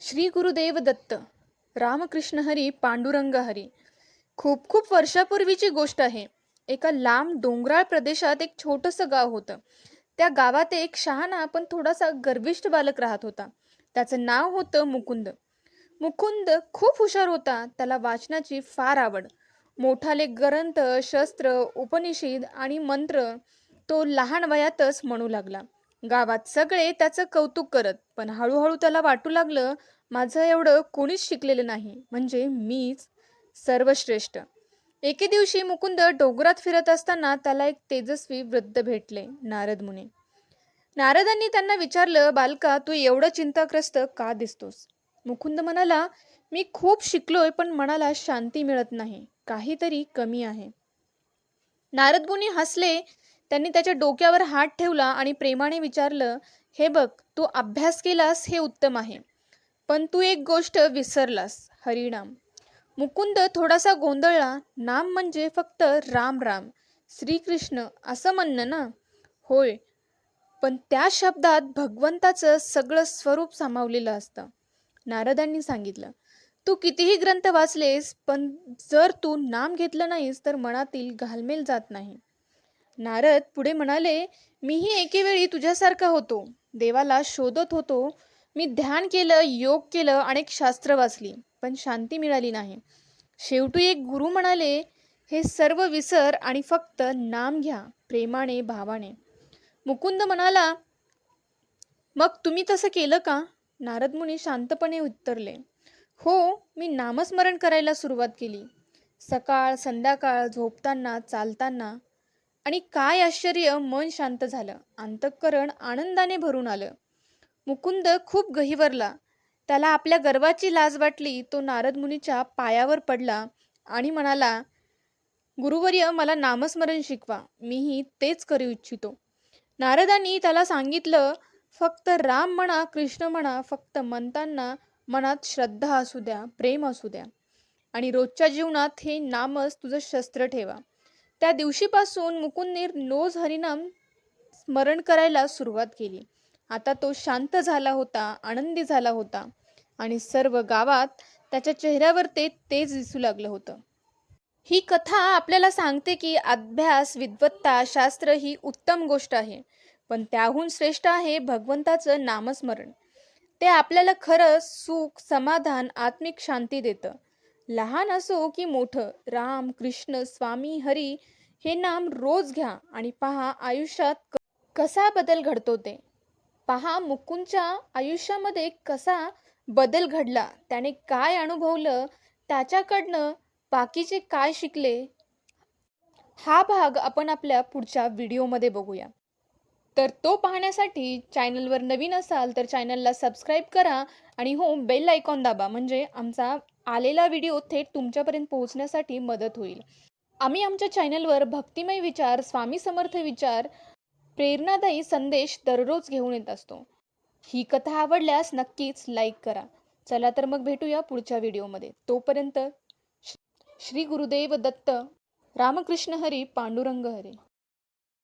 श्री गुरुदेव दत्त रामकृष्ण हरी पांडुरंग हरी. खूप खूप वर्षापूर्वीची गोष्ट आहे. एका लांब डोंगराळ प्रदेशात एक छोटंसं गाव होतं. त्या गावात एक शहाणा पण थोडासा गर्विष्ठ बालक राहत होता. त्याचं नाव होतं मुकुंद. मुकुंद खूप हुशार होता. त्याला वाचनाची फार आवड. मोठाले ग्रंथ शस्त्र उपनिषद आणि मंत्र तो लहान वयातच म्हणू लागला. गावात सगळे त्याचं कौतुक करत पण हळूहळू त्याला वाटू लागलं माझं एवढं कोणीच शिकलेलं नाही म्हणजे मीच सर्वश्रेष्ठ. एके दिवशी मुकुंद डोंगरात फिरत असताना त्याला एक तेजस्वी वृद्ध भेटले नारद मुनी. नारदांनी त्यांना विचारलं बालका तू एवढं चिंताग्रस्त का दिसतोस? मुकुंद म्हणाला मी खूप शिकलोय पण मनाला शांती मिळत नाही काहीतरी कमी आहे. नारद मुनी हसले त्यांनी त्याच्या डोक्यावर हात ठेवला आणि प्रेमाने विचारलं हे बघ तू अभ्यास केलास हे उत्तम आहे पण तू एक गोष्ट विसरलास हरिणाम. मुकुंद थोडासा गोंधळला नाम म्हणजे फक्त राम राम श्रीकृष्ण असं म्हणणं ना? होय पण त्या शब्दात भगवंताचं सगळं स्वरूप सामावलेलं असतं. नारदांनी सांगितलं तू कितीही ग्रंथ वाचलेस पण जर तू नाम घेतलं नाहीस तर मनातील घालमेल जात नाही. नारद पुढे म्हणाले मीही एकेवेळी तुझ्यासारखा होतो. देवाला शोधत होतो. मी ध्यान केलं योग केलं अनेक शास्त्र वाचली पण शांती मिळाली नाही. शेवटी एक गुरु म्हणाले हे सर्व विसर आणि फक्त नाम घ्या प्रेमाने भावाने. मुकुंद म्हणाला मग तुम्ही तसं केलं का? नारद मुनी शांतपणे उत्तरले हो मी नामस्मरण करायला सुरुवात केली. सकाळ संध्याकाळ झोपताना चालताना आणि काय आश्चर्य मन शांत झालं. अंतःकरण आनंदाने भरून आलं. मुकुंद खूप गहिवरला. त्याला आपल्या गर्वाची लाज वाटली. तो नारद मुनीच्या पायावर पडला आणि म्हणाला गुरुवर्य मला नामस्मरण शिकवा. मीही तेच करू इच्छितो. नारदांनी त्याला सांगितलं फक्त राम म्हणा कृष्ण म्हणा फक्त म्हणताना मनात श्रद्धा असू द्या प्रेम असू द्या. आणि रोजच्या जीवनात हे नामच तुझं शस्त्र ठेवा. त्या दिवशीपासून मुकुंदने रोज हरिनाम स्मरण करायला सुरुवात केली. आता तो शांत झाला होता आनंदी झाला होता आणि सर्व गावात त्याच्या चेहऱ्यावर ते तेज दिसू लागलं होतं. ही कथा आपल्याला सांगते की अभ्यास विद्वत्ता शास्त्र ही उत्तम गोष्ट आहे पण त्याहून श्रेष्ठ आहे भगवंताचं नामस्मरण. ते आपल्याला खरंच सुख समाधान आत्मिक शांती देतं. लहान असो की मोठं राम कृष्ण स्वामी हरी हे नाम रोज घ्या आणि पहा आयुष्यात क- कसा बदल घडतो ते. पहा मुकुंदच्या आयुष्यामध्ये कसा बदल घडला त्याने काय अनुभवलं त्याच्याकडनं बाकीचे काय शिकले. हा भाग आपण आपल्या पुढच्या व्हिडिओमध्ये बघूया. तर तो पाहण्यासाठी चॅनलवर नवीन असाल तर चॅनलला सबस्क्राईब करा आणि हो बेल आयकॉन दाबा म्हणजे आमचा आलेला व्हिडिओ थेट तुमच्यापर्यंत पोहोचण्यासाठी मदत होईल. आम्ही आमच्या चॅनलवर भक्तिमय विचार स्वामी समर्थ विचार प्रेरणादायी संदेश दररोज घेऊन येत असतो. ही कथा आवडल्यास नक्कीच लाईक करा. चला तर मग भेटूया पुढच्या व्हिडिओमध्ये. तोपर्यंत श्री गुरुदेव दत्त रामकृष्ण हरी पांडुरंग हरी.